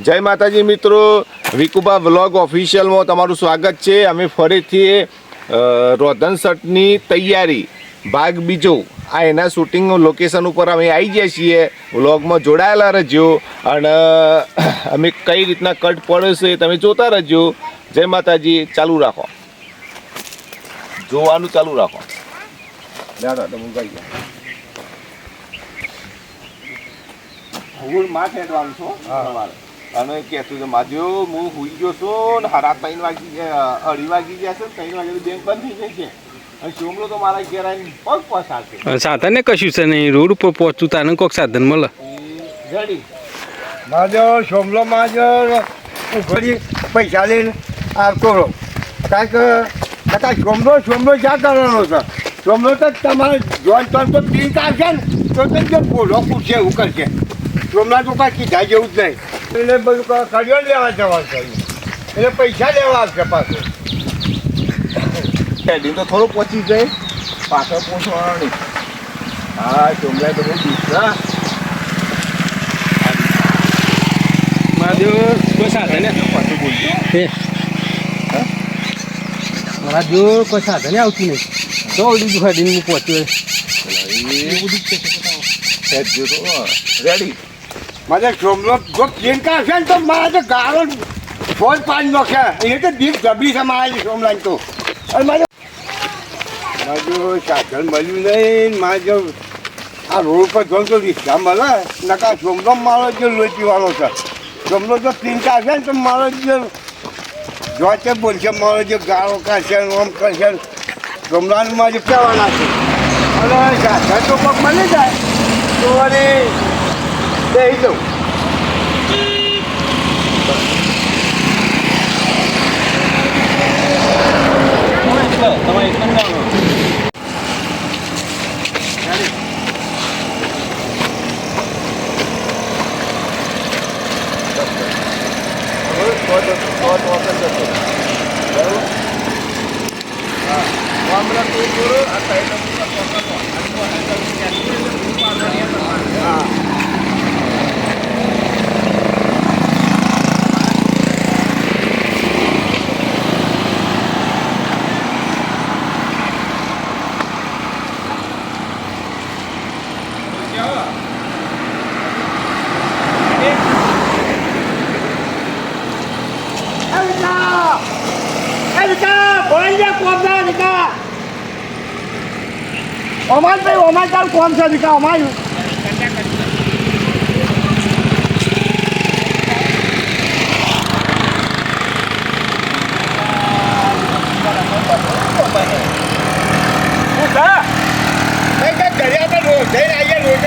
જય માતાજી મિત્રો વિકુબા વ્લોગ ઓફિશિયલમાં તમારું સ્વાગત છે. અમે ફરીથી રોધન શર્ટની તૈયારી ભાગ બીજો. આ એના શૂટિંગ લોકેશન ઉપર અમે આવી ગયા છીએ. વ્લોગમાં જોડાયેલા રહેજો અને અમે કઈ રીતના કટ પડે છે તમે જોતા રહેજો. જય માતાજી ચાલુ રાખો. જોવાનું ચાલુ રાખો. દાદા તમે ગઈ ગયા. હું માથે હેડવાનું સવારે. અને કહેતું છે માધ્યો હું હુઈ ગયો છું ને હારા ત્રણ વાગી ગયા અઢી વાગી ગયા છે ત્રણ વાગે બેંક બંધ થઈ જાય છે. અને સોમલો તો મારા ઘેર આવીને પગ પસાર સાધન ને કશું છે નહીં રોડ ઉપર પહોંચતું તાને કોક સાધન મળે. જડી માજો સોમલો માજો ઉભરી પૈસા લઈને આવતો રહો કારણ કે સોમલો સોમલો ક્યાં કરવાનો છે? સોમલો તો તમારે જોઈન તો તો તીન આવશે ને તો તો જે બોલો પૂછે એવું કરશે. સોમલા તો કાંઈ કીધા જેવું જ નહીં. એટલે બધું કાઢ્યો લેવા જવા એટલે પૈસા લેવા આવશે પાછું હેડી તો થોડું પહોંચી જાય પાછળ પહોંચવાનો નહીં હા ચોમલા તો બહુ દીકરા મારા પાછું જો કોઈ સાધન આવતું નહીં તો દુખાડીને હું પહોંચ્યો રેડી મારે સોમનો જો પ્રિયંકા હશે ને તો મારે તો ગાળો ફોન પાણી નાખે. એ તો દીપ જબરી છે મારા સોમલાની તો. અને મારે મારું સાધન મળ્યું નહીં મારે જો આ રોડ પર જોઉં તો રિક્ષા મળે. નકા સોમનો મારો જે લોચી વાળો છે. સોમનો જો પ્રિયંકા છે ને તો મારો જે જોતે બોલશે મારો જે ગાળો કરશે ને આમ કરશે સોમલાનું મારે કહેવાના છે. અને સાધન તો પગ મળી જાય. તો There you go. Давай, давай, Lalu, nah, wamlah turun atau itu Erika! બોલ જા કોમ ના Erika! અમાર ભાઈ અમાર તાર કોમ છે Erika અમાર ઘરે આપણે રોજ જઈને આવીએ રોજ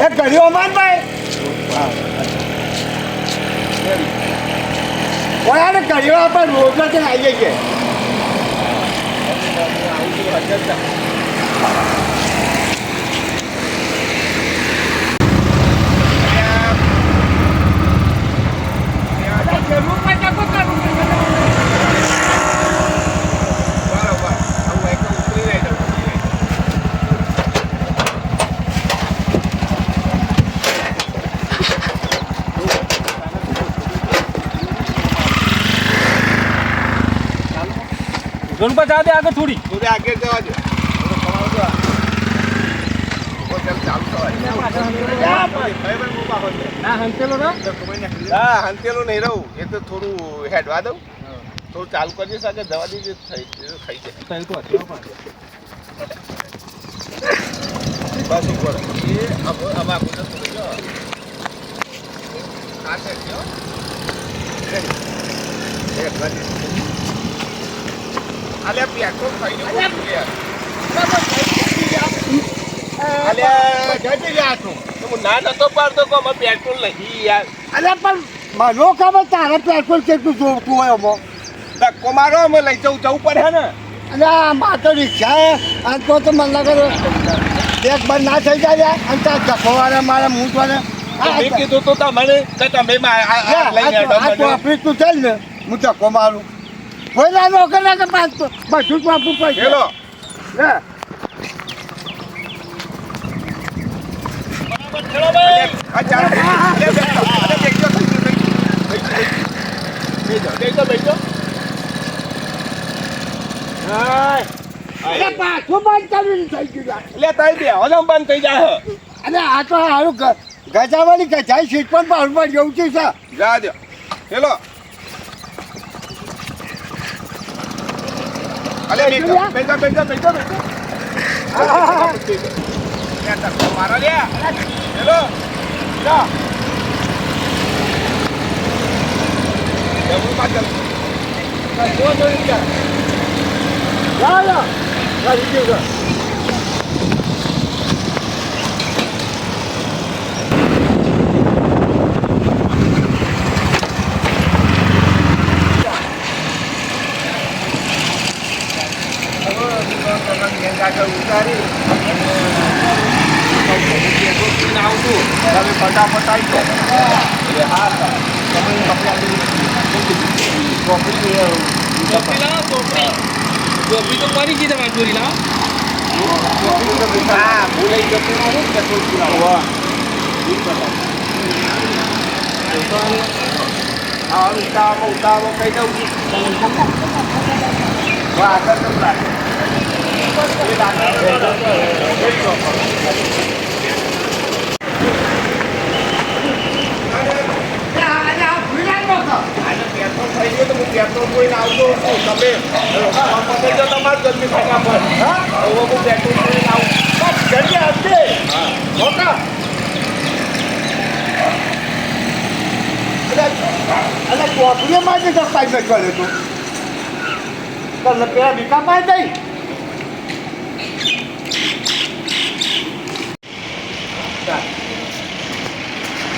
એ કર્યો અમાનભાઈ ઓયાને પણ આપણે રોજ જ આવીએ છીએ રોડ જા દે આગળ થોડી. થોડી આગળ જવા દે. હંતેલો નહીં રહું. એ તો થોડું હેડવા દઉં. થોડું ચાલુ કરી સાથે દવા દીધું થઈ જાય બસ ઉપર એ રહેજો. આ છે. અલ્યા પેટ્રોલ થઈ ગયું ના થઈ જાય અને ત્યાં ધકોવાળા મારા વાળા કીધું તો તમને કે તમે. આપણી તું ચાલ ને. હું ધક્કો મારું. કોઈ ના ના કે બધું જ આપવું હેલો. લે ચાલો. પાછું બંધ કર્યું થઈ ગયું યાર. લે, તારી બેહોનો બંધ થઈ જાય અને આ તો ગ- ગજાવાળી ગજાઈ સીટ પણ બહાર જવું છે. સર જા દો. હેલો. અલે બેસો બેસો બેસો યા તક મારો લે. હેલો. જા. જવું પાછળ. જો જો જા. જા જા. ગાડી ગયો સર તમે ફટાફટ આવી જાઓ એટલે હા તમે ચોપડી હા ભૂલાઈ જતી મારું પેટ્રોલ પુરાવો હા ઉતાવો ઉતાવો કહી દઉં છું વાહ આગળ તો લાગે એ લાગે આજે પેટ્રોલ થઈ ગયું તો હું પેટ્રોલ કોઈને આવતો છું તમે પકડી જાઓ તમારે જલ્દી ફટાફટ હા હવે હું પેટ્રોલ કોઈને આવું બસ જલ્દી આવજે હા મોટા અને ચોકડીએ માટે તો કાંઈ નથી કરે તું તમને પેલા ભીખા પાઈ દઈ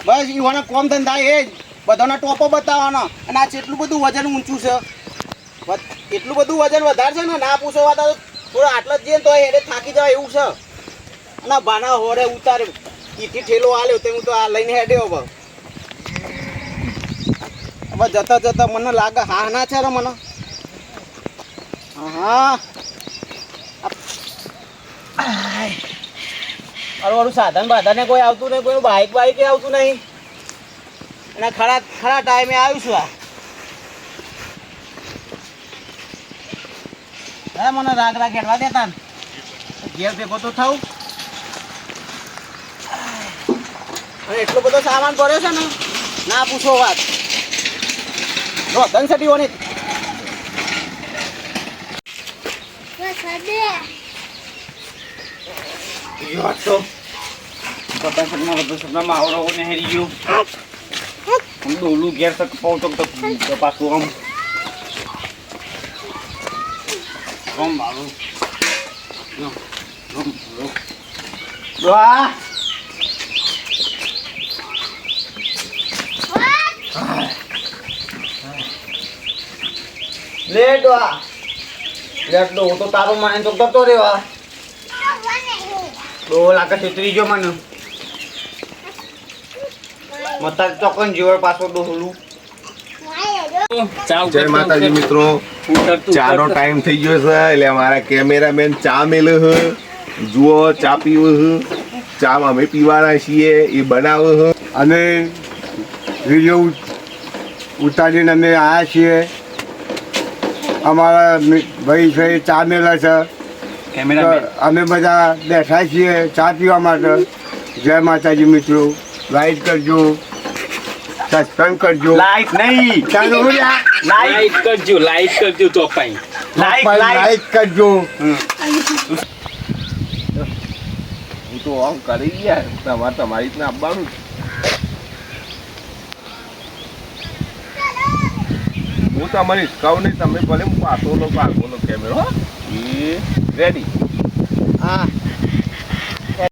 બસ ઈવાને કોમ ધંધા એ જ. બધાના ટોપો બતાવવાના. અને આ જેટલું બધું વજન ઊંચું છે એટલું બધું વજન વધારે છે ને, ના પૂછો વાત થોડો આટલો જ જઈએ તો એને થાકી જવાય એવું છે. અને ભાના હોરે ઉતારે, ઈથી ઠેલો આલ્યો તે હું તો આ લઈને હેડ્યો હવે હવે જતા જતા મને લાગે હા ના છે રે મને. હા અરવાળું સાધન બાધને કોઈ આવતું નહીં, કોઈનું બાઇક બાઇક આવતું નહીં. અને ખરા ખરા ટાઈમે આવ્યું છું આ. હા, મને રાગ રાગ હેડવા દેતા ને ઘેર ભેગો તો થવું એટલો બધો સામાન પડ્યો છે ને, ના પૂછો વાત. રોધન સટીઓની યો તો પતા સપના પતા સપના માવરો ને હેરી ગયો હું ડોલું ઘેર તક પહોંચો તો પાછું આમ આમ મારું વાહ લેટ વા લેટ દો તો તારો માને તો કરતો રેવા ડો લાગે છેતરી ગયો મને. મતા ચોકન જીવર પાછો ડોહલું. જય માતાજી મિત્રો. ચાનો ટાઈમ થઈ ગયો છે એટલે અમારા કેમેરામેન ચા મેલે હ જુઓ ચા પીવો હ ચા અમે પીવાના છીએ એ બનાવો હ અને વીડિયો ઉતારીને અમે આવ્યા છીએ. અમારા ભાઈ છે ચા મેલા છે. અમે બધા બેઠા છીએ ચા પીવા માટે. જય માતાજી મિત્રો. લાઈટ કરજો. સબસ્ક્રાઈબ કરજો. લાઈટ નહીં. ચાલો લાઈટ લાઈક કરજો લાઈક કરજો ચોપાઈ લાઈટ લાઈટ લાઈક કરજો. હું તો આમ કરી ગયા. તમારે તમારી રીતના આપવાનું. હું તમારી કહું નહીં તમે ભલે હું પાછો લો પાછો લો કેમેરો એ ready. Ah.